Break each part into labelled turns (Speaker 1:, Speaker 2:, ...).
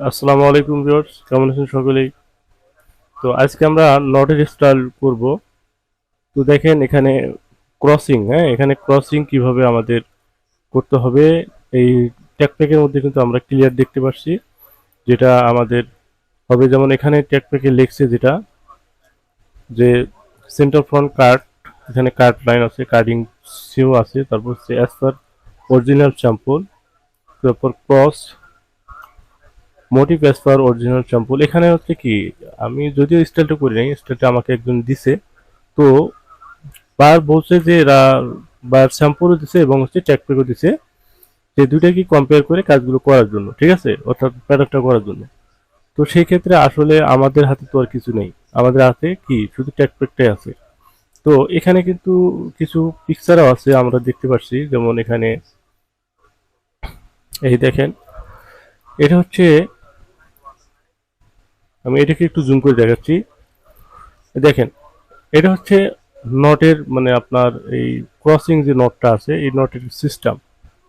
Speaker 1: আসসালামু আলাইকুম ভিউয়ার্স, কেমন আছেন সকলেই? তো আজকে আমরা নটের স্টাইল করব। তো দেখেন এখানে ক্রসিং হ্যাঁ? এখানে ক্রসিং কীভাবে আমাদের করতে হবে, এই ট্যাকপ্যাকের মধ্যে কিন্তু আমরা ক্লিয়ার দেখতে পাচ্ছি। যেটা আমাদের হবে যেমন এখানে ট্যাকপ্যাকে লিখছে যেটা, যে সেন্টার ফ্রন্ট কার্ড এখানে কার্ড লাইন আছে কার্ডিং সিও আছে, তারপর হচ্ছে অ্যাজ পার অরিজিনাল স্যাম্পল তারপর cross motive as per original sample এখানে হচ্ছে কি, আমি যদিও স্টাইলটা করি নাই স্টাইলটা আমাকে একজন দিছে, তো বার বলছে যে এরা, বার স্যাম্পলও দিছে এবং হচ্ছে ট্যাগপ্যাকও দিছে, যে দুইটা কি কম্পেয়ার করে কাজগুলো করার জন্য, ঠিক আছে? অর্থাৎ প্যাটার্নটা করার জন্য। তো সেই ক্ষেত্রে আসলে আমাদের হাতে তো আর কিছু নেই। আমাদের হাতে কি, শুধু ট্যাগপ্যাকটাই আছে। তো এখানে কিন্তু কিছু পিকচারও আছে, আমরা দেখতে পাচ্ছি যেমন এখানে, এই দেখেন, এটা হচ্ছে আমি এটাকে একটু জুম করে দেখাচ্ছি। দেখেন, এটা হচ্ছে নটের মানে আপনার এই ক্রসিং যে নটটা আছে, এই নটের সিস্টেম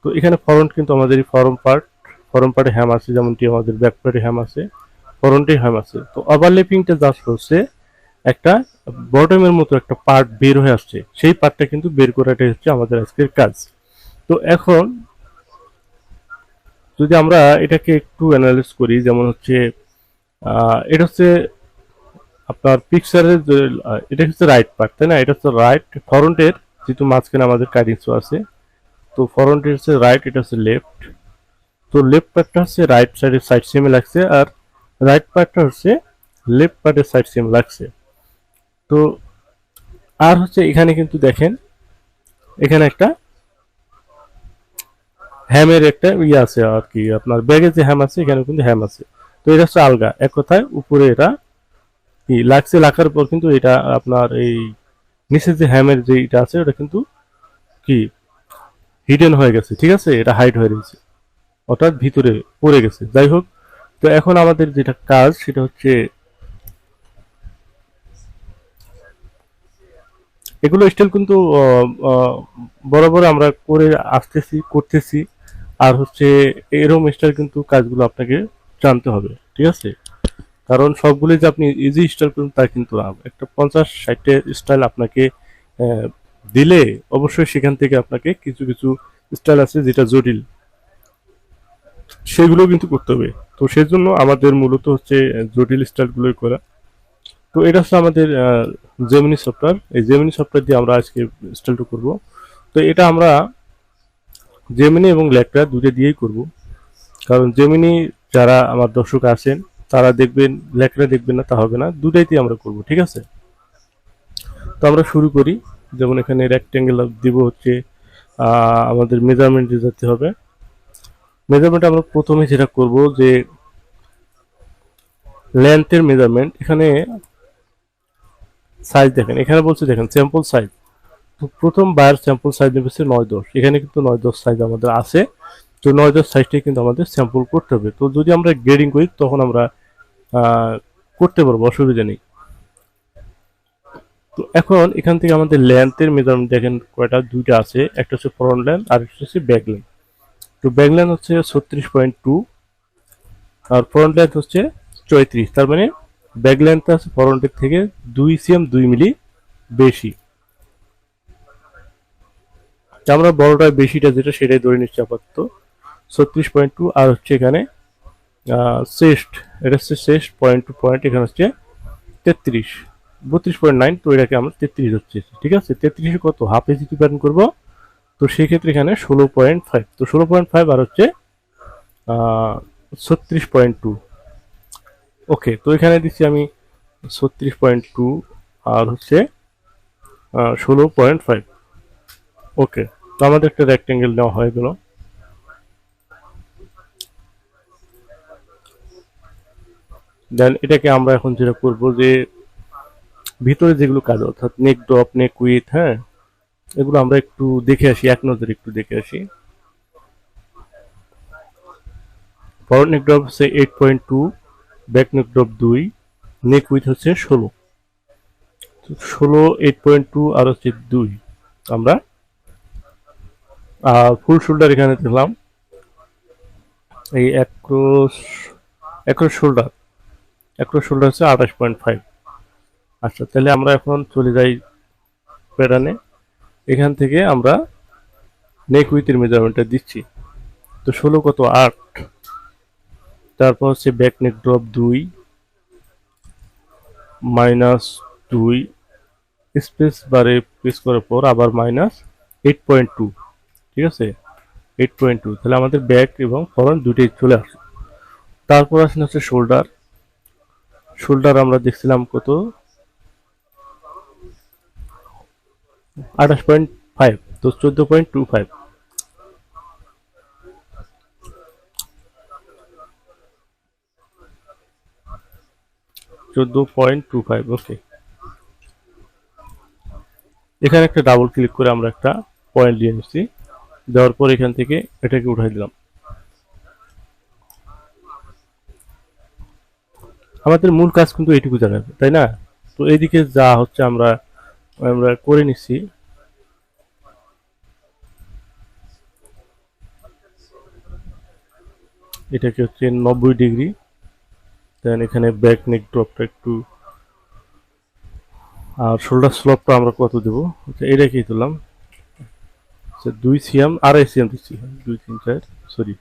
Speaker 1: তো এখানে ফরন্ট কিন্তু আমাদের এই ফরম পার্ট ফরম পার্টে হ্যাম আছে, যেমনটি আমাদের ব্যাক পার্টে হ্যাম আছে ফরন্টে হ্যাম আছে। তো ওভারলেপিংটা জাস্ট হচ্ছে একটা বটমের মতো একটা পার্ট বের হয়ে আসছে। সেই পার্টটা কিন্তু বের করাটাই হচ্ছে আমাদের আজকের কাজ। তো এখন যদি আমরা এটাকে একটু অ্যানালাইজ করি, যেমন হচ্ছে এটা হচ্ছে আপনার পিকচারের এটা হচ্ছে রাইট পার্ট তাই না? এটা হচ্ছে রাইট ফরন্টের যেহেতু মাঝখানে আমাদের কাটিং আছে, তো ফরন্টের হচ্ছে রাইট এটা হচ্ছে লেফট তো লেফট পার্টটা হচ্ছে রাইট সাইডের সাইড সেমে লাগছে, আর রাইট পার্টটা হচ্ছে লেফট পার্টের সাইড সেম লাগছে। তো আর হচ্ছে এখানে কিন্তু দেখেন, এখানে একটা হ্যামের একটা ইয়ে আছে আর কি, আপনার ব্যাগে যে হ্যাম আছে এখানে কিন্তু হ্যাম আছে। তো এটা হচ্ছে আলগা। এক কথায় উপরে এটা লাগছে লাখার পর কিন্তু এটা আপনার এই নিচে যে হ্যামের যে এটা আছে, ওটা কিন্তু কি হিডেন হয়ে গেছে, ঠিক আছে? এটা হাইড হয়ে গেছে অর্থাৎ ভিতরে পড়ে গেছে। যাই হোক, তো এখন আমাদের যেটা কাজ, সেটা হচ্ছে এগুলো স্টিল কিন্তু বরাবর আমরা করে আসতেছি, করতেছি। আর হচ্ছে এরকম স্টাইল কিন্তু কাজগুলো আপনাকে জানতে হবে, ঠিক আছে? কারণ সবগুলো যে আপনি ইজি স্টাইল করুন তা কিন্তু না একটা পঞ্চাশ ষাটটা স্টাইল আপনাকে দিলে অবশ্যই সেখান থেকে আপনাকে কিছু কিছু স্টাইল আছে যেটা জটিল। সেগুলো কিন্তু করতে হবে। তো সেজন্য আমাদের মূলত হচ্ছে জটিল স্টাইলগুলোই করা। তো এটা হচ্ছে আমাদের জেমিনি সফটওয়্যার এই জেমিনি সফটওয়্যার দিয়ে আমরা আজকে স্টাইলটা করব। তো এটা আমরা জেমিনি এবং ল্যাকটা দুটো দিয়েই করব। কারণ জেমিনি যারা আমার দর্শক আছেন, তারা দেখবেন ল্যাকটা দেখবেন না, তা হবে না। দুটাইতেই আমরা করব, ঠিক আছে? তো আমরা শুরু করি। যেমন এখানে রেক্টেঙ্গেল দিব হচ্ছে আমাদের মেজারমেন্ট যেতে হবে। মেজারমেন্ট আমরা প্রথমে যেটা করব যে লেন্থের মেজারমেন্ট এখানে সাইজ দেখেন। এখানে বলছে দেখেন স্যাম্পল সাইজ তো প্রথম বায়ার স্যাম্পল সাইজ নেবে হচ্ছে নয় দশ। এখানে কিন্তু নয় দশ সাইজ আমাদের আছে। তো দশ সাইজটাই কিন্তু আমাদের স্যাম্পল করতে হবে। তো যদি আমরা গ্রেডিং করি, তখন আমরা করতে পারব, অসুবিধা নেই। তো এখন এখান থেকে আমাদের লেন্থের মেজারমেন্ট দেখেন, কয়টা? দুইটা আছে, একটা হচ্ছে ফ্রন্ট লেন্থ আর একটা হচ্ছে ব্যাক লেন্থ তো ব্যাক লেন্থ হচ্ছে ছত্রিশ পয়েন্ট টু, আর ফ্রন্ট লেন্থ হচ্ছে চৌত্রিশ তার মানে ব্যাক লেন্থ আছে ফ্রন্টের থেকে দুই সিএম দুই মিলি বেশি। আমরা বড়টা বেশিটা যেটা, সেটাই ধরে নিচ্ছি আপাতত। ছত্রিশ পয়েন্ট টু আর হচ্ছে এখানে চেস্ট এটা হচ্ছে চেস্ট পয়েন্ট টু পয়েন্ট এখানে হচ্ছে তেত্রিশ। বত্রিশ পয়েন্ট নাইন তো এটাকে আমরা তেত্রিশ হচ্ছে। ঠিক আছে? তেত্রিশে কত? হাফ এজি প্যাটার্ন করব। তো সেক্ষেত্রে এখানে ষোলো পয়েন্ট ফাইভ তো ষোলো পয়েন্ট ফাইভ আর হচ্ছে ছত্রিশ পয়েন্ট টু ওকে, তো এখানে দিচ্ছি আমি ছত্রিশ পয়েন্ট টু আর হচ্ছে ষোলো পয়েন্ট ফাইভ ওকে, তো আমাদের একটা রেক্টেঙ্গেল নেওয়া হয়ে গেল। দেন এটাকে আমরা এখন যেটা করব যে ভিতরে যেগুলো কাজ, অর্থাৎ নেক ড্রপ নেক উইথ হ্যাঁ? এগুলো আমরা একটু দেখে আসি, এক নজরে একটু দেখে আসি। ফরওয়ার্ড নেক ড্রপ হচ্ছে eight point two back neck drop দুই নেক উইথ হচ্ছে ষোলো। ষোলো এইট পয়েন্ট টু আর হচ্ছে দুই আমরা। আর ফুল শোল্ডার এখানে দিলাম এই cross across shoulder across shoulder হচ্ছে আঠাশ পয়েন্ট ফাইভ। আচ্ছা তাহলে আমরা এখন চলে যাই প্যাটার্নে। এখান থেকে আমরা নেক উইথের মেজারমেন্টটা দিচ্ছি। তো ষোলো কত? আট। তারপর হচ্ছে ব্যাক নেক ড্রপ দুই মাইনাস দুই। স্পেস বারে প্রেস করার পর আবার মাইনাস এইট পয়েন্ট টু ঠিক আছে? এইট পয়েন্ট টু তাহলে আমাদের ব্যাক এবং ফরন দুটোই চলে আসে। তারপর আসেন হচ্ছে শোল্ডার শোল্ডার আমরা দেখছিলাম কত? আঠাশ পয়েন্ট ফাইভ, তো চোদ্দ পয়েন্ট টু ফাইভ। চোদ্দ পয়েন্ট টু ফাইভ ওকে এখানে একটা ডাবল ক্লিক করে আমরা একটা পয়েন্ট দিয়ে নিচ্ছি। দেওয়ার পর এখান থেকে এটাকে উঠাই দিলাম। আমাদের মূল কাজ কিন্তু এইটুকু জায়গায় তাই না? তো এইদিকে যা হচ্ছে আমরা আমরা করে নিচ্ছি। এটাকে হচ্ছে নব্বই ডিগ্রি। দেন এখানে ব্যাক নেক ড্রপটা একটু, আর শোল্ডার স্লপটা আমরা কত দেবো? আচ্ছা এটাকেই দিলাম আচ্ছা দুই সিএম, আড়াই সিএম দিচ্ছি। দুই, তিন, চার, সরি।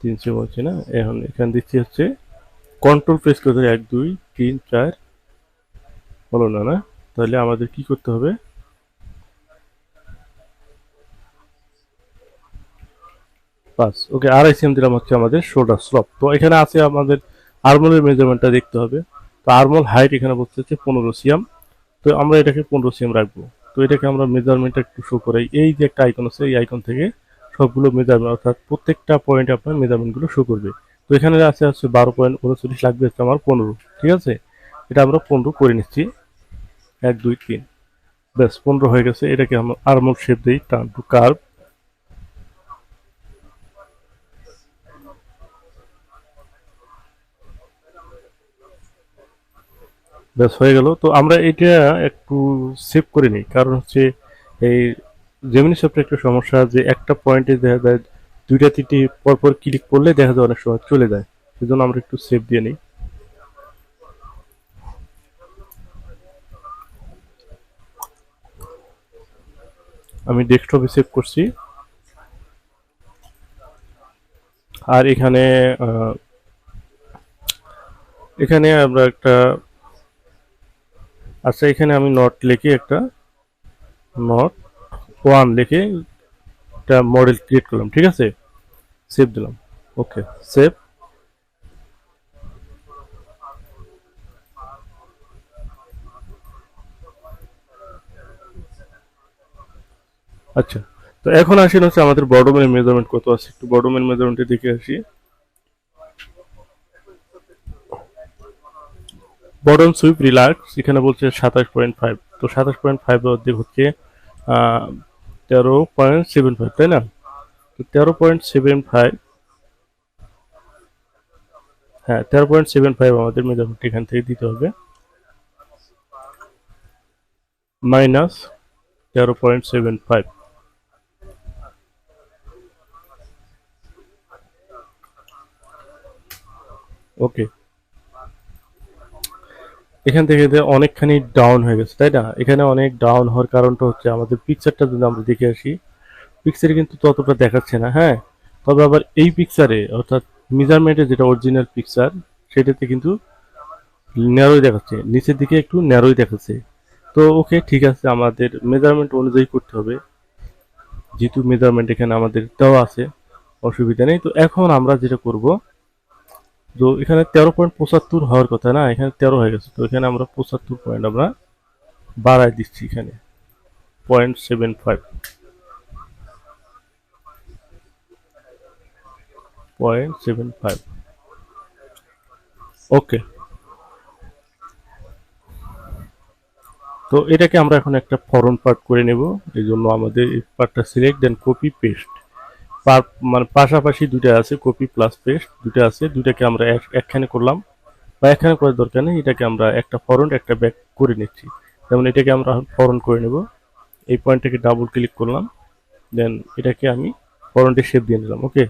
Speaker 1: তিন সিএম হচ্ছে না? এখন এখানে দিচ্ছি হচ্ছে কন্ট্রোল প্রেস করতে এক, দুই, তিন, চার। হলো না না? তাহলে আমাদের কি করতে হবে? পাঁচ। ওকে আড়াই সিএম দিলাম হচ্ছে আমাদের শোল্ডার স্লপ তো এখানে আছে আমাদের আর্মলের মেজারমেন্টটা দেখতে হবে। তো আর্মল হাইট এখানে বলতে হচ্ছে পনেরো সিএম। তো আমরা এটাকে পনেরো সিএম রাখব। তো এটাকে আমরা মেজারমেন্টটা একটু শো করাই। এই যে একটা আইকন আছে, এই আইকন থেকে সবগুলো মেজারমেন্ট, অর্থাৎ প্রত্যেকটা পয়েন্টে আপনার মেজারমেন্টগুলো শো করবে। তো এখানে আছে, হচ্ছে বারো পয়েন্ট উনচল্লিশ লাগবে, হচ্ছে আমার পনেরো, ঠিক আছে? এটা আমরা পনেরো করে নিচ্ছি। এক, দুই, তিন। ব্যাস, পনেরো হয়ে গেছে। এটাকে আমরা আর্মল শেপ দিই, টান টু কার্ভ ব্যাস, হয়ে গেল। তো আমরা এটা একটু সেভ করে নিই। কারণ হচ্ছে এই জেমিনি সফটওয়্যার একটা সমস্যা যে একটা পয়েন্টে দেখা যায় দুইটা তিনটি পরপর ক্লিক করলে দেখা যায় অনেক সময় চলে যায়। সেজন্য আমরা একটু সেভ দিয়ে নিই। আমি ডেস্কটপে সেভ করছি। আর এখানে এখানে আমরা একটা আচ্ছা এখানে আমি নট লিখে একটা নট ওয়ান লিখে একটা মডেল ক্রিয়েট করলাম, ঠিক আছে? সেভ দিলাম। ওকে সেভ আচ্ছা তো এখন আসেন হচ্ছে আমাদের বডোমের মেজারমেন্ট কত আছে? একটু বডোমের মেজারমেন্টে দেখে আসি। বটম সুইপ রিল্যাক্স এখানে বলছে সাতাশ পয়েন্ট ফাইভ তো সাতাশ পয়েন্ট ফাইভ অর্ধেক হচ্ছে তেরো পয়েন্ট সেভেন ফাইভ তাই না তো তেরো পয়েন্ট সেভেন ফাইভ হ্যাঁ তেরো পয়েন্ট সেভেন ফাইভ আমাদের মেজারমেন্ট এখান থেকে দিতে হবে মাইনাস তেরো পয়েন্ট সেভেন ফাইভ ওকে এখান থেকে যে অনেকখানি ডাউন হয়ে গেছে, তাই না? এখানে অনেক ডাউন হওয়ার কারণটা হচ্ছে আমাদের পিকচারটা যদি আমরা দেখে আসি পিকচারে কিন্তু ততটা দেখাচ্ছে না হ্যাঁ? তবে আবার এই পিকচারে অর্থাৎ মেজারমেন্টে যেটা অরিজিনাল পিকচার সেটাতে কিন্তু ন্যারোই দেখাচ্ছে, নিচের দিকে একটু ন্যারোই দেখাচ্ছে। তো ওকে ঠিক আছে, আমাদের মেজারমেন্ট অনুযায়ী করতে হবে। যেহেতু মেজারমেন্ট এখানে আমাদের দেওয়া আছে, অসুবিধা নেই। তো এখন আমরা যেটা করব তো এখানে তেরো পয়েন্ট পঁচাত্তর হওয়ার কথা না? এখানে তেরো হয়ে গেছে। তো এখানে আমরা পঁচাত্তর পয়েন্ট আমরা বাড়াই দিচ্ছি এখানে। Point seven five point seven five okay তো এটাকে আমরা এখন একটা ফরন পার্ট করে নেব। এই জন্য আমাদের এই পার্টটা সিলেক্ট দেন কপি পেস্ট মানে পাশাপাশি দুইটা আছে, কপি প্লাস পেস্ট দুইটা আছে, দুইটাকে আমরা একখানে করলাম। বা একখানে করার দরকার নেই, এটাকে আমরা একটা ফরন, একটা ব্যাক করে নিচ্ছি। যেমন এটাকে আমরা ফরন করে নেব। এই পয়েন্টটাকে ডাবল ক্লিক করলাম। দেন এটাকে আমি ফরনটি শেপ দিয়ে নিলাম ওকে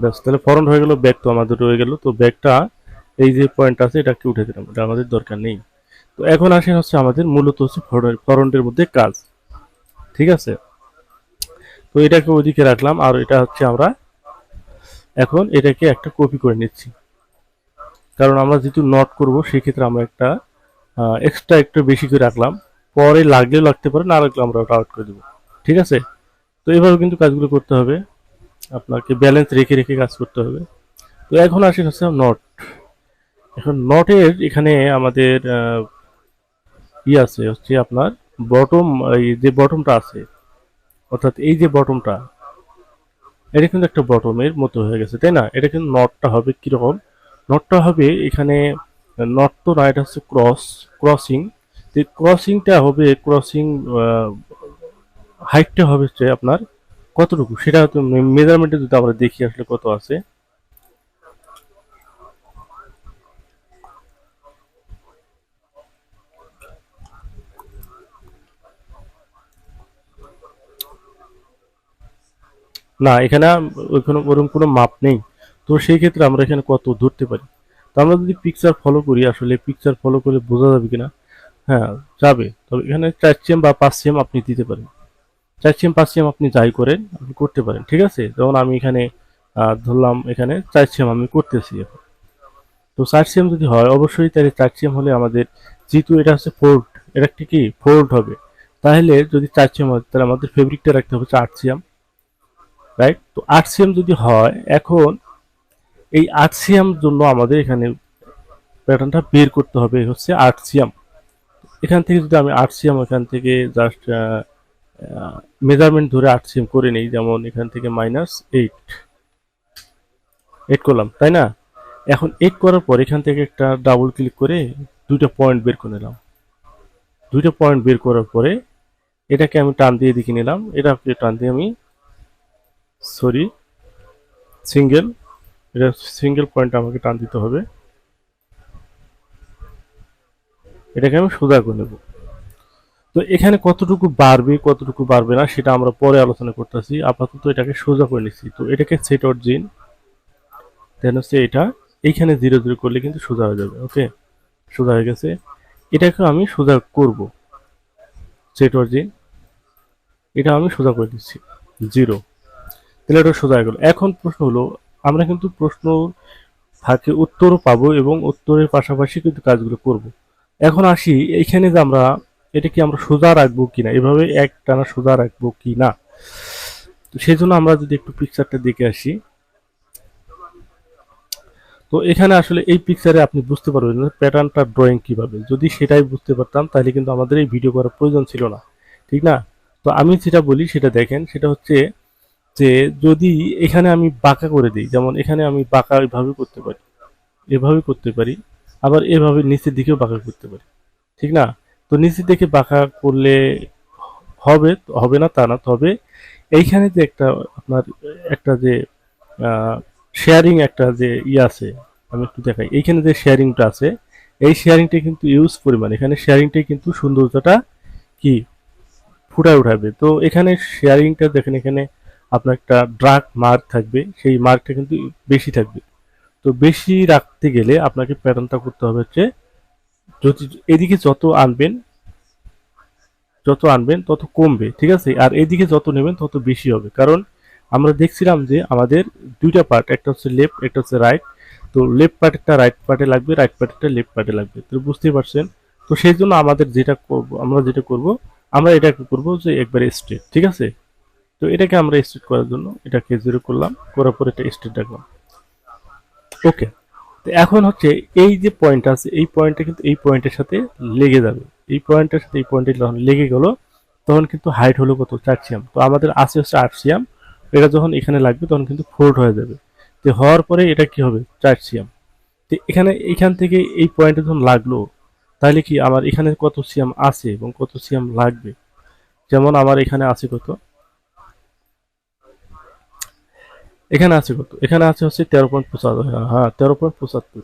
Speaker 1: ব্যাস, তাহলে ফরন হয়ে গেল ব্যাক তো আমাদের রয়ে গেল। তো ব্যাকটা এই যে পয়েন্ট আছে, এটাকে উঠে দিলাম। এটা আমাদের দরকার নেই। তো এখন আসেন হচ্ছে আমাদের মূলত হচ্ছে ফরন্টের মধ্যে কাজ। ঠিক আছে? তো এটাকে ওইদিকে রাখলাম, আর এটা হচ্ছে আমরা এখন এটাকে একটা কপি করে নিচ্ছি। কারণ আমরা যেহেতু নট করব, সেক্ষেত্রে আমরা একটা এক্সট্রা একটু বেশি করে রাখলাম। পরে লাগলেও লাগতে পারে, না লাগলে আমরা ওটা আউট করে দেবো। ঠিক আছে? তো এভাবে কিন্তু কাজগুলো করতে হবে। আপনাকে ব্যালেন্স রেখে রেখে কাজ করতে হবে। তো এখন আসি হচ্ছে নট এখন নটের এখানে আমাদের ই আছে হচ্ছে আপনার বটম এই যে বটমটা আছে, অর্থাৎ এই যে বটমটা এটা কিন্তু একটা বটমের মতো হয়ে গেছে, তাই না? এটা কিন্তু নটটা হবে কীরকম? নটটা হবে এখানে নট তো না এটা হচ্ছে ক্রস ক্রসিং ক্রসিংটা হবে ক্রসিং হাইটটা হবে হচ্ছে আপনার কতটুকু? সেটা মেজারমেন্টে যদি আমরা দেখি আসলে কত আছে। না, এখানে ওইখানে ওরকম কোনো মাপ নেই। তো সেই ক্ষেত্রে আমরা এখানে কত ধরতে পারি? তো আমরা যদি পিকচার ফলো করি, আসলে পিকচার ফলো করে বোঝা যাবে কিনা? হ্যাঁ যাবে। তবে এখানে চার সিএম বা পাঁচ সিএম আপনি দিতে পারেন। চার সিএম পাঁচ সিএম আপনি যাই করেন, আপনি করতে পারেন, ঠিক আছে? যেমন আমি এখানে ধরলাম এখানে চার সিএম আমি করতেছি এখন। তো চার সিএম যদি হয়, অবশ্যই তাহলে চার সিএম হলে আমাদের যেহেতু এটা হচ্ছে ফোল্ড এটা একটি কি? ফোল্ড হবে। তাহলে যদি চার সিএম হয়, তাহলে আমাদের ফেব্রিকটা রাখতে হবে চার সিএম রাইট তো আট সিএম যদি হয়, এখন এই আট সিএম জন্য আমাদের এখানে প্যাটার্নটা বের করতে হবে হচ্ছে আট সিএম এখান থেকে যদি আমি আট সিএম এখান থেকে জাস্ট মেজারমেন্ট ধরে আট সিএম করে নিই, যেমন এখান থেকে মাইনাস এইট এইট করলাম, তাই না? এখন এইট করার পর এখান থেকে একটা ডাবল ক্লিক করে দুইটা পয়েন্ট বের করে নিলাম। দুইটা পয়েন্ট বের করার পরে এটাকে আমি টান দিয়ে দিকে নিলাম। এটাকে টান দিয়ে আমি সরি সিঙ্গেল এটা সিঙ্গেল পয়েন্ট আমাকে টান দিতে হবে। এটাকে আমি সোজা করে নেব। তো এখানে কতটুকু বাড়বে কতটুকু বাড়বে না, সেটা আমরা পরে আলোচনা করতেছি। আপাতত এটাকে সোজা করে নিচ্ছি। তো এটাকে সেট আউট জিন দেন হচ্ছে এটা। এইখানে জিরো জিরো করলে কিন্তু সোজা হয়ে যাবে ওকে সোজা হয়ে গেছে। এটাকে আমি সোজা করব। সেট জিন এটা আমি সোজা করে দিচ্ছি। জিরো তাহলে এটা সোজা গেল। এখন প্রশ্ন হলো, আমরা কিন্তু প্রশ্ন ফাঁকে উত্তরও পাবো এবং উত্তরের পাশাপাশি কিন্তু কাজগুলো করব। এখন আসি এইখানে যে আমরা, এটা কি আমরা সোজা রাখব কিনা? এভাবে এক টানা সোজা রাখব কি না তো সেই জন্য আমরা যদি একটু পিকচারটা দেখে আসি। তো এখানে আসলে এই পিকচারে আপনি বুঝতে পারবেন প্যাটার্নটা ড্রয়িং কীভাবে। যদি সেটাই বুঝতে পারতাম, তাহলে কিন্তু আমাদের এই ভিডিও করার প্রয়োজন ছিল না। ঠিক না? তো আমি যেটা বলি, সেটা দেখেন, সেটা হচ্ছে যে যদি এখানে আমি বাঁকা করে দিই, যেমন এখানে আমি বাঁকা এভাবে করতে পারি, এভাবে করতে পারি, আবার এভাবে নিচের দিকেও বাঁকা করতে পারি, ঠিক না? তো নিচের দিকে বাঁকা করলে হবে হবে না তা না, তবে এইখানে যে একটা আপনার একটা যে শেয়ারিং একটা যে ই আছে, আমি একটু দেখাই, এইখানে যে শেয়ারিংটা আছে, এই শেয়ারিংটা কিন্তু ইউজ পরিমাণ, এখানে শেয়ারিংটাই কিন্তু সৌন্দর্যটা কি? ফুটায় উঠাবে। তো এখানে শেয়ারিংটা দেখেন, এখানে আপনার একটা ড্রাগ মার্ক থাকবে, সেই মার্কটা কিন্তু বেশি থাকবে। তো বেশি রাখতে গেলে আপনাকে প্যাটার্নটা করতে হবে হচ্ছে, যদি এদিকে যত আনবেন যত আনবেন তত কমবে, ঠিক আছে? আর এদিকে যত নেবেন তত বেশি হবে। কারণ আমরা দেখছিলাম যে আমাদের দুইটা পার্ট একটা হচ্ছে লেফট একটা হচ্ছে রাইট তো লেফট পার্টেরটা রাইট পার্টে লাগবে রাইট পার্টেরটা লেফট পার্টে লাগবে। তো বুঝতেই পারছেন? তো সেই জন্য আমাদের যেটা আমরা যেটা করব, আমরা এটাকে করব যে একবারে স্ট্রেট ঠিক আছে? তো এটাকে আমরা স্ট্রেট করার জন্য এটাকে জিরো করলাম, করার পর এটা স্ট্রেট রাখলাম ওকে তো এখন হচ্ছে এই যে পয়েন্ট আছে, এই পয়েন্টটা কিন্তু এই পয়েন্টের সাথে লেগে যাবে। এই পয়েন্টের সাথে এই পয়েন্টে যখন লেগে গেল, তখন কিন্তু হাইট হলো কত? চার সিএম তো আমাদের আছে হচ্ছে আট সিএম এটা যখন এখানে লাগবে, তখন কিন্তু ফোর্ড হয়ে যাবে। তো হওয়ার পরে এটা কি হবে? চার সিএম তো এখানে, এখান থেকে এই পয়েন্টে যখন লাগল, তাহলে কি আমার এখানে কত সিএম আছে এবং কত সিএম লাগবে? যেমন আমার এখানে আছে কত? এখানে আছে কত? এখানে আছে হচ্ছে তেরো পয়েন্ট পঁচাত্তর। হ্যাঁ তেরো পয়েন্ট পঁচাত্তর।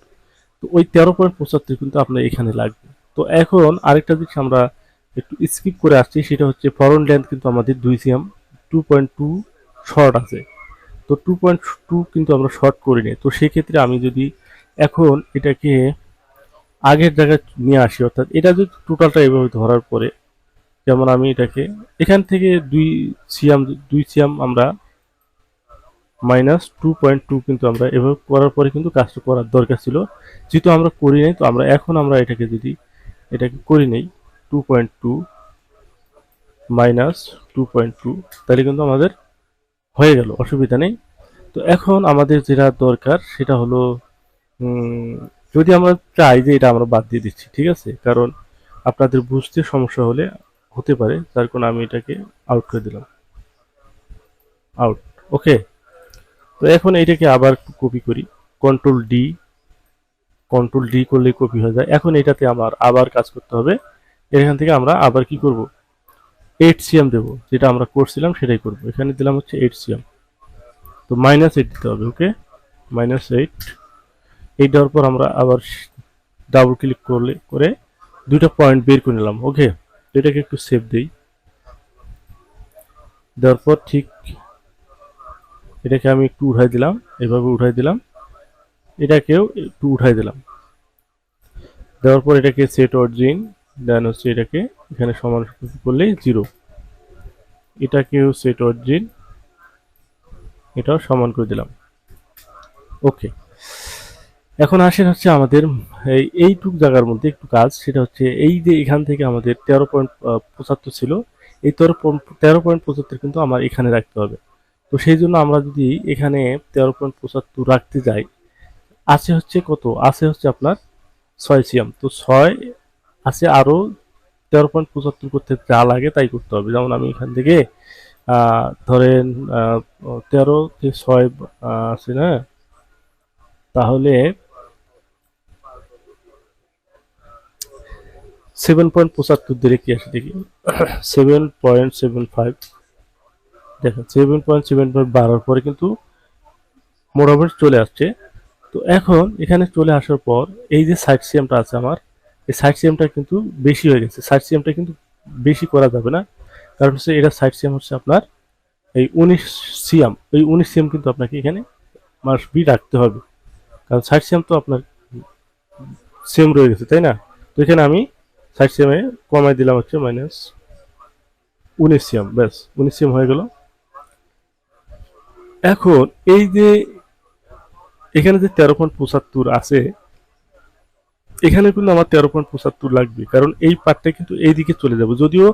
Speaker 1: তো ওই তেরো পয়েন্ট পঁচাত্তর কিন্তু আপনার এখানে লাগবে। তো এখন আরেকটা জিনিস আমরা একটু স্কিপ করে আসছি, সেটা হচ্ছে ফরন লেন্থ কিন্তু আমাদের দুই CM two point two short আছে। তো টু পয়েন্ট টু কিন্তু আমরা শর্ট করিনি তো সেক্ষেত্রে আমি যদি এখন এটাকে আগের জায়গায় নিয়ে আসি, অর্থাৎ এটা যদি টোটালটা এভাবে ধরার পরে, যেমন আমি এটাকে এখান থেকে দুই সিয়াম দুই সিয়াম আমরা মাইনাস টু পয়েন্ট টু কিন্তু আমরা এভাবে করার পরে কিন্তু কাজটা করার দরকার ছিল। যেহেতু আমরা করি নাই, তো আমরা এখন আমরা এটাকে যদি, এটাকে করি নেই, two point two minus two point two, তাহলে কিন্তু আমাদের হয়ে গেল, অসুবিধা নেই। তো এখন আমাদের যেটা দরকার, সেটা হলো যদি আমরা চাই যে এটা আমরা বাদ দিয়ে দিচ্ছি, ঠিক আছে? কারণ আপনাদের বুঝতে সমস্যা হলে হতে পারে, তার কারণে আমি এটাকে আউট করে দিলাম। আউট ওকে তো এখন এইটাকে আবার কপি করি। কন্ট্রোল ডি কন্ট্রোল ডি করলে কপি হয়ে যায়। এখন এটাতে আমার আবার কাজ করতে হবে। এখান থেকে আমরা আবার কি করব? এইট সিএম দেবো। যেটা আমরা করছিলাম সেটাই করব। এখানে দিলাম হচ্ছে এইট সিএম তো মাইনাস এইট দিতে হবে ওকে মাইনাস এইট এইট দেওয়ার পর আমরা আবার ডাবল ক্লিক করলে, করে দুইটা পয়েন্ট বের করে নিলাম ওকে এটাকে একটু সেভ দিই। দেওয়ার পর ঠিক এটাকে আমি একটু উঠাই দিলাম, এভাবে উঠাই দিলাম। এটাকেও একটু উঠাই দিলাম। দেওয়ার পর এটাকে সেট অরিজিন দেন হচ্ছে এটাকে এখানে সমান করলে জিরো এটাকেও সেট অরিজিন এটাও সমান করে দিলাম। ওকে এখন আসেন হচ্ছে আমাদের এই এইটুক জায়গার মধ্যে একটু কাজ, সেটা হচ্ছে এই যে এখান থেকে আমাদের তেরো পয়েন্ট পঁচাত্তর ছিল, এই তেরো তেরো পয়েন্ট পঁচাত্তর কিন্তু আমার এখানে রাখতে হবে। তো সেই জন্য আমরা যদি এখানে তেরো পয়েন্ট পঁচাত্তর রাখতে যাই, আছে হচ্ছে কত? আছে হচ্ছে আপনার ছয় সিএম। তো ছয় আছে আরও তেরো পয়েন্ট পঁচাত্তর করতে যা লাগে তাই করতে হবে। যেমন আমি এখান থেকে ধরেন তেরো থেকে ছয় আছে না? তাহলে সেভেন পয়েন্ট পঁচাত্তর দিলে কি আছে দেখি? Seven point seven five. দেখেন সেভেন পয়েন্ট সেভেন পয়েন্ট বাড়ার পরে কিন্তু মোটামুটি চলে আসছে। তো এখন এখানে চলে আসার পর এই যে সাইড সিএমটা আছে আমার, এই সাইড সিএমটা কিন্তু বেশি হয়ে গেছে। সাইড সিএমটা কিন্তু বেশি করা যাবে না, কারণ হচ্ছে এটা সাইড সিএম হচ্ছে আপনার এই উনিশ সিএম এই উনিশ সিএম কিন্তু আপনাকে এখানে মাস বি রাখতে হবে। কারণ সাইড সিএম তো আপনার সেম রয়ে গেছে, তাই না? তো এখানে আমি সাইড সিএমে কমাই দিলাম হচ্ছে মাইনাস উনিশ সিএম ব্যাস, উনিশ সিএম হয়ে গেল। এখন এই যে এখানে যে তেরো পয়েন্ট পঁচাত্তর আছে, এখানে কিন্তু আমার তেরো পয়েন্ট পঁচাত্তর লাগবে, কারণ এই পার্টটা কিন্তু এই দিকে চলে যাবে। যদিও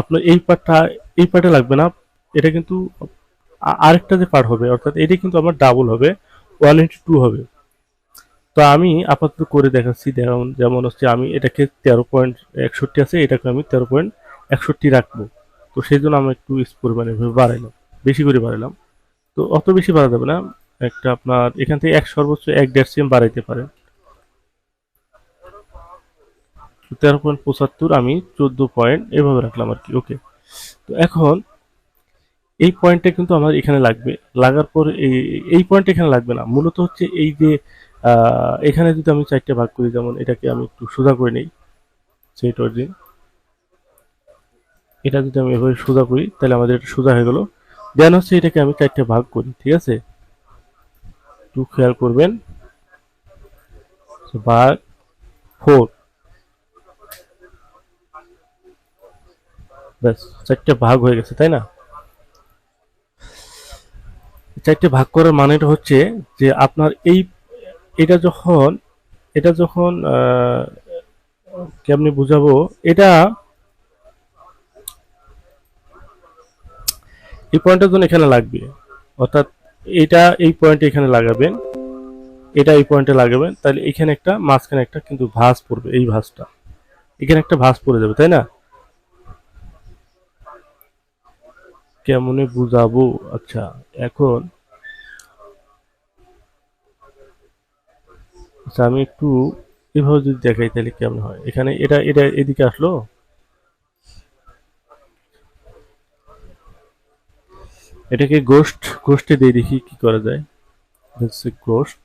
Speaker 1: আপনার এই পার্টটা এই পার্টে লাগবে না, এটা কিন্তু আরেকটা যে পার্ট হবে, অর্থাৎ এটা কিন্তু আমার ডাবল হবে ওয়ান ইন্টু টু হবে। তো আমি আপাতত করে দেখাচ্ছি, যেমন যেমন হচ্ছে আমি এটাকে তেরো পয়েন্ট একষট্টি আছে, এটাকে আমি তেরো পয়েন্ট একষট্টি রাখব। তো সেই জন্য আমি একটু পরিমাণে বাড়াইলাম, বেশি করে বাড়াইলাম। তো অত বেশি বাড়া যাবে না। একটা আপনার এখান থেকে এক সর্বোচ্চ এক দেড় সিএম বাড়াইতে পারেন তেরো পয়েন্ট পঁচাত্তর আমি চোদ্দ পয়েন্ট এভাবে রাখলাম আর কি ওকে তো এখন এই পয়েন্টটা কিন্তু আমার এখানে লাগবে। লাগার পর এই এই পয়েন্ট এখানে লাগবে না। মূলত হচ্ছে এই যে এখানে যদি আমি চারটে ভাগ করি, যেমন এটাকে আমি একটু সোজা করে নিই সেট অরিজিন এটা যদি আমি এভাবে সোজা করি, তাহলে আমাদের এটা সোজা হয়ে গেল। দেন হচ্ছে এটাকে আমি চারটে ভাগ করি, ঠিক আছে? একটু খেয়াল করবেন। ভাগ ফোর ব্যাস, চারটে ভাগ হয়ে গেছে, তাই না? চারটে ভাগ করার মানেটা হচ্ছে যে আপনার এই, এটা যখন এটা যখন কেমনি বুঝাবো? এটা এই পয়েন্টের জন্য এখানে লাগবে। অর্থাৎ এটা এই পয়েন্টে এখানে লাগাবেন, এটা এই পয়েন্টে লাগাবেন, তাহলে এখানে একটা, মাঝখানে একটা কিন্তু ভাঁজ পড়বে এই ভাঁজটা। এখানে একটা ভাঁজ পড়ে যাবে, তাই না? কেমনে বুঝাবো? আচ্ছা এখন আচ্ছা আমি একটু এভাবে যদি দেখাই তাহলে কেমন হয়? এখানে এটা এটা এদিকে আসলো? এটাকে গোস্ট গোস্টে দিয়ে দেখি কি করা যায়। হচ্ছে গোস্ট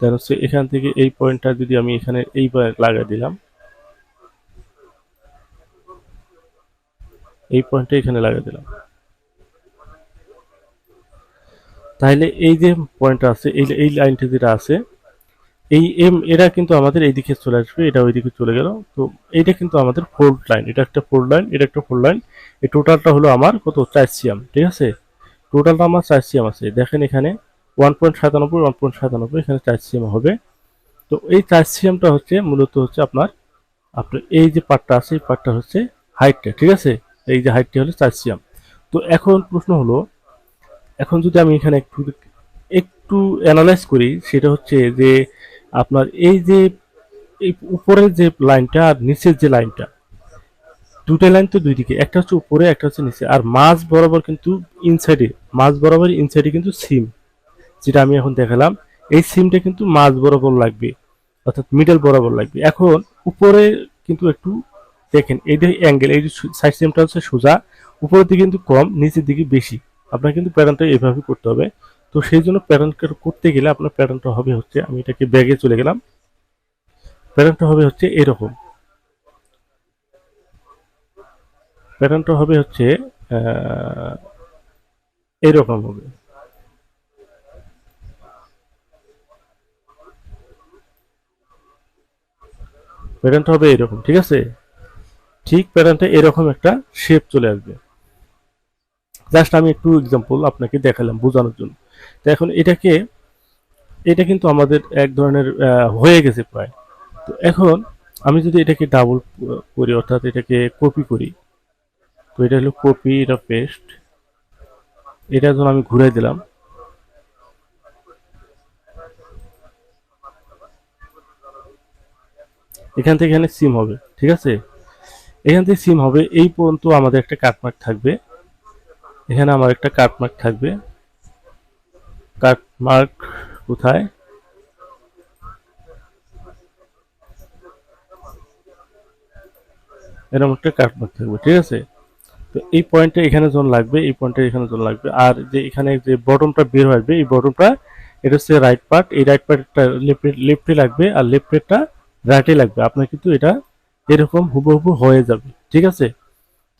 Speaker 1: তার হচ্ছে এখান থেকে এই পয়েন্টটা যদি আমি এখানে এই লাগাই দিলাম। এই পয়েন্টটা এখানে লাগাই দিলাম। তাহলে এই যে পয়েন্টটা আছে, এই এই লাইনটা যেটা আছে, এই এম এরা কিন্তু আমাদের এইদিকে চলে আসবে, এটা ওইদিকে চলে গেল। তো এইটা কিন্তু আমাদের ফোল্ড লাইন এটা একটা ফোল্ড লাইন এটা একটা ফোল্ড লাইন এই টোটালটা হলো আমার কত? চার ঠিক আছে? টোটালটা আমার চার সিএম আছে। দেখেন এখানে ওয়ান পয়েন্ট সাতানব্বই ওয়ান পয়েন্ট সাতানব্বই, এখানে চার সিএম হবে। তো এই চার সিএমটা হচ্ছে মূলত হচ্ছে আপনার আপনার এই যে পার্টটা আছে, এই পার্টটা হচ্ছে হাইটটা ঠিক আছে? এই যে হাইটটা হলো চার সিএম তো এখন প্রশ্ন হলো, এখন যদি আমি এখানে একটু একটু অ্যানালাইজ করি, সেটা হচ্ছে যে আপনার এই যে, এই উপরের যে লাইনটা আর নিচের যে লাইনটা দুটো লাইন তো দুই দিকে, একটা হচ্ছে উপরে, একটা হচ্ছে নিচে। আর মাঝ বরাবর কিন্তু ইনসাইডে মাঝ বরাবর ইনসাইডে কিন্তু সিম যেটা আমি এখন দেখালাম। এই সিমটা কিন্তু মাঝ বরাবর লাগবে, অর্থাৎ মিডল বরাবর লাগবে। এখন উপরে কিন্তু একটু দেখেন, এই যে অ্যাঙ্গেল এই যে সাইড সিমটা হচ্ছে সোজা, উপরের দিকে কিন্তু কম, নিচের দিকে বেশি। আপনার কিন্তু প্যাটার্নটা এভাবে করতে হবে। তো সেই জন্য প্যাটার্নটা করতে গেলে আপনার প্যাটার্নটা হবে হচ্ছে, আমি এটাকে ব্যাগে চলে গেলাম। প্যাটার্নটা হবে হচ্ছে এরকম। প্যাটার্নটা হবে হচ্ছে এরকম হবে। প্যাটার্নটা হবে এরকম, ঠিক আছে? ঠিক প্যাটার্নটা এরকম একটা শেপ চলে আসবে। জাস্ট আমি একটু এক্সাম্পল আপনাকে দেখালাম বোঝানোর জন্য। তো এখন এটাকে, এটা কিন্তু আমাদের এক ধরনের হয়ে গেছে প্রায়। তো এখন আমি যদি এটাকে ডাবল করি, অর্থাৎ এটাকে কপি করি, তো এটা হলো কপি এটা পেস্ট এটা যখন আমি ঘুরাই দিলাম। এখান থেকে এখানে সিম হবে, ঠিক আছে? এখান থেকে সিম হবে, এই পর্যন্ত আমাদের একটা কাটমার্ক থাকবে। এখানে আমার একটা কাটমার্ক থাকবে। কাটমার্ক কোথায়? এরকম একটা কাটমার্ক থাকবে, ঠিক আছে? তো এই পয়েন্টটা এখানে যখন লাগবে, এই পয়েন্টটা এখানে যখন লাগবে। আর যে এখানে যে বটমটা বের আসবে, এই বটমটা এটা হচ্ছে রাইট পার্ট এই রাইট পার্টটা লেফটে লাগবে আর লেফটেরটা রাইটে লাগবে। আপনার কিন্তু এটা এরকম হুবহু হয়ে যাবে, ঠিক আছে?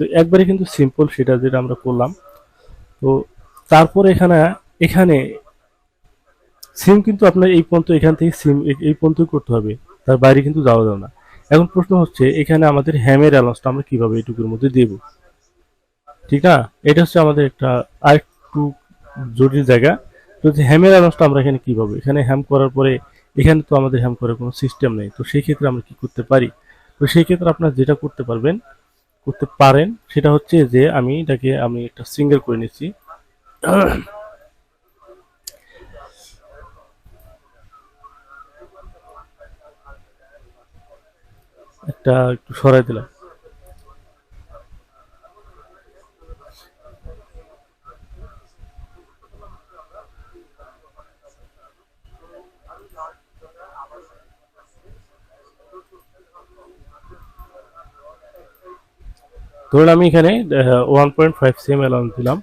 Speaker 1: তো একবারে কিন্তু সিম্পল সেটা যেটা আমরা করলাম। তো তারপর এখানে এখানে সিম কিন্তু আপনার এই পর্যন্ত এখান থেকে সিম এই পর্যন্তই করতে হবে। তার বাইরে কিন্তু যাওয়া যাবে না। এখন প্রশ্ন হচ্ছে, এখানে আমাদের হ্যামের অ্যালাউন্সটা আমরা কীভাবে এইটুকুর মধ্যে দেব? ঠিক না এটা হচ্ছে আমাদের একটা আরেকটু জটিল জায়গা। তো যে হ্যামের অ্যালাউন্সটা আমরা এখানে কীভাবে এখানে হ্যাম করার পরে এখানে তো আমাদের হ্যাম করার কোনো সিস্টেম নেই। তো সেই ক্ষেত্রে আমরা কি করতে পারি? তো সেই ক্ষেত্রে আপনারা যেটা করতে পারবেন, করতে পারেন, সেটা হচ্ছে যে আমি এটাকে, আমি একটা সিঙ্গেল করে নিচ্ছি। একটা একটু সরাই দিলাম। ধরুন আমি এখানে one point five CM allowance দিলাম,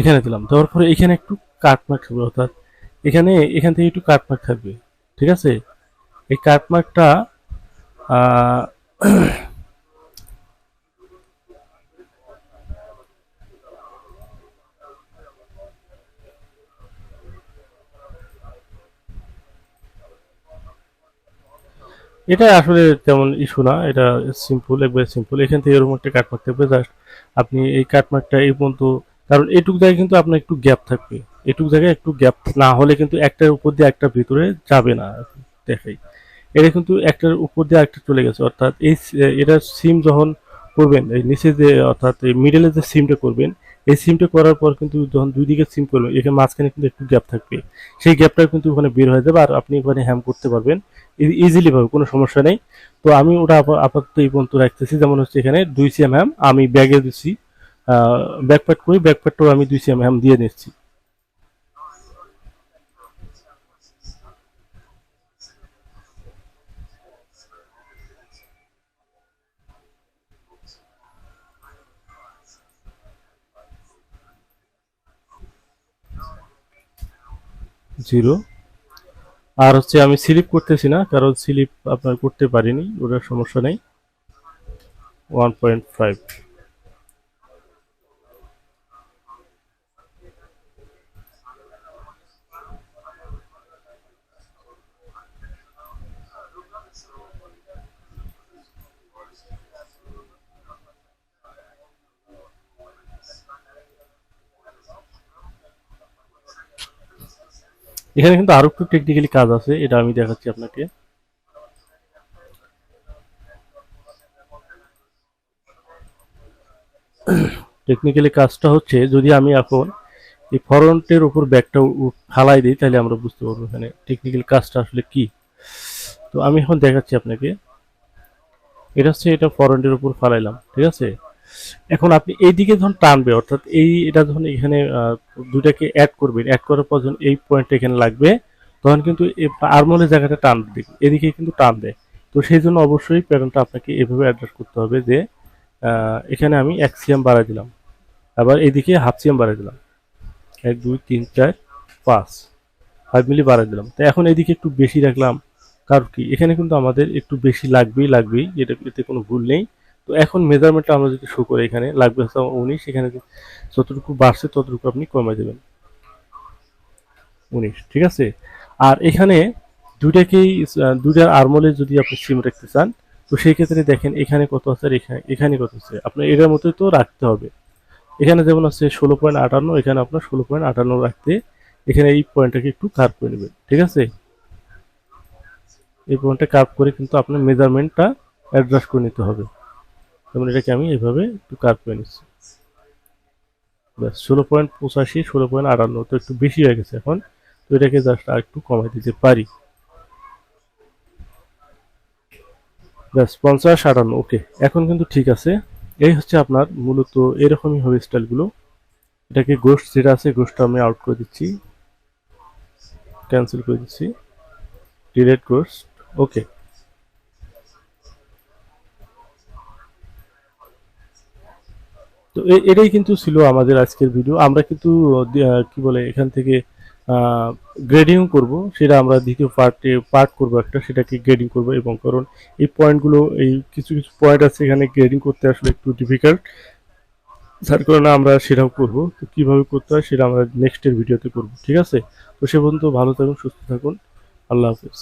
Speaker 1: এখানে দিলাম। দেওয়ার পরে এখানে একটু কাটমার্ক থাকবে, অর্থাৎ এখানে, এখান থেকে একটু কাটমার্ক থাকবে, ঠিক আছে? এই কাটমার্কটা এটা আসলে তেমন ইস্যু না, এটা সিম্পল একবারে সিম্পল এখান থেকে এরকম একটা কাটমার্ক থাকবে জাস্ট আপনি এই কাটমার্কটা এই পর্যন্ত, কারণ এটুক জায়গায় কিন্তু আপনার একটু গ্যাপ থাকবে। এটুক জায়গায় একটু গ্যাপ না হলে কিন্তু একটার উপর দিয়ে একটা ভিতরে যাবে না দেখাই। এটা কিন্তু একটার উপর দিয়ে একটা চলে গেছে, অর্থাৎ এই এটা সিম যখন করবেন, এই নিচে যে, অর্থাৎ এই মিডলে যে সিমটা করবেন এই সিমটা করার পর কিন্তু যখন দুই দিকে সিম করবেন এখানে মাঝখানে কিন্তু একটু গ্যাপ থাকবে। সেই গ্যাপটা কিন্তু ওখানে বের হয়ে যাবে আর আপনি ওখানে হ্যাম করতে পারবেন। ইজিলি পাবে কোনো সমস্যা নেই। তো আমি ওটা আপাতত এই পর্যন্ত রাখতেছি। যেমন হচ্ছে এখানে দুই সিএম হ্যাম আমি ব্যাগে দিচ্ছি। ব্যাকপ্যাট করি ব্যাকপ্যাটটাও আমি দুই সিএম হ্যাম দিয়ে নিচ্ছি। জিরো। আর হচ্ছে আমি স্লিপ করতেছি না, কারণ স্লিপ আপনার করতে পারিনি, ওটার সমস্যা নেই। One point five. এখানে কিন্তু আরও একটু টেকনিক্যালি কাজ আছে, এটা আমি দেখাচ্ছি আপনাকে। টেকনিক্যালি কাজটা হচ্ছে, যদি আমি এখন এই ফরন্টের উপর ব্যাগটা ফালাই দিই, তাহলে আমরা বুঝতে পারব এখানে টেকনিক্যাল কাজটা আসলে কি। তো আমি এখন দেখাচ্ছি আপনাকে। এটা হচ্ছে এটা ফরন্টের উপর ফালাইলাম, ঠিক আছে? এখন আপনি এইদিকে যখন টানবে, অর্থাৎ এই এটা যখন এখানে দুটাকে অ্যাড করবেন। অ্যাড করার পর যখন এই পয়েন্টটা এখানে লাগবে, তখন কিন্তু আরমোলের জায়গাটা টান দিবে এদিকে কিন্তু টান দেয় তো সেই জন্য অবশ্যই প্যাটার্নটা আপনাকে এভাবে অ্যাডজাস্ট করতে হবে যে এখানে আমি এক সিএম বাড়াই দিলাম। আবার এদিকে হাফ সিএম বাড়াই দিলাম। এক, দুই, তিন, চার, পাঁচ ফাইভ মিলি বাড়াই দিলাম। তো এখন এদিকে একটু বেশি রাখলাম। কারণ কি? এখানে কিন্তু আমাদের একটু বেশি লাগবেই লাগবেই, এটা, এতে কোনো ভুল নেই। তো এখন মেজারমেন্টটা আমরা যদি শো করে এখানে, লাগবে হচ্ছে উনিশ, এখানে যতটুকু বাড়ছে ততটুকু আপনি কমে দেবেন। উনিশ, ঠিক আছে? আর এখানে দুইটাকেই দুইটার আরমোলে যদি আপনি সিম রাখতে চান, তো সেই ক্ষেত্রে দেখেন এখানে কত আছে এখানে এখানে কত আছে। আপনার এটার মতোই তো রাখতে হবে। এখানে যেমন আছে ষোলো পয়েন্ট আটান্ন, এখানে আপনার ষোলো পয়েন্ট আটান্ন রাখতে এখানে এই পয়েন্টটাকে একটু কার্ভ করে নেবেন, ঠিক আছে? এই পয়েন্টটা কার্ভ করে কিন্তু আপনার মেজারমেন্টটা অ্যাডজাস্ট করে নিতে হবে। যেমন এটাকে আমি এইভাবে একটু কার্ভ করে নিচ্ছি। ব্যাস, ষোলো পয়েন্ট পঁচাশি, ষোলো পয়েন্ট আটান্ন, তো একটু বেশি হয়ে গেছে এখন। তো এটাকে জাস্ট আর একটু কমাই দিতে পারি। ব্যাস, পঞ্চাশ, আটান্ন ওকে এখন কিন্তু ঠিক আছে। এই হচ্ছে আপনার মূলত এরকমই হবে স্টাইলগুলো এটাকে গোস্ট যেটা আছে গোস্টটা আমি আউট করে দিচ্ছি। ক্যান্সেল করে দিচ্ছি। ডিলেট গোস্ট ওকে তো এটাই কিন্তু ছিল আমাদের আজকের ভিডিও আমরা কিন্তু কি বলে, এখান থেকে গ্রেডিং করব। সেটা আমরা দ্বিতীয় পার্টে পার্ট করব একটা, সেটাকে গ্রেডিং করব এবং কারণ এই পয়েন্টগুলো এই কিছু কিছু পয়েন্ট আছে এখানে গ্রেডিং করতে আসলে একটু ডিফিকাল্ট যার কারণে আমরা সেটাও করব। তো কীভাবে করতে হয় সেটা আমরা নেক্সটের ভিডিওতে করব। ঠিক আছে? তো সে পর্যন্ত ভালো থাকুন, সুস্থ থাকুন। আল্লাহ হাফেজ।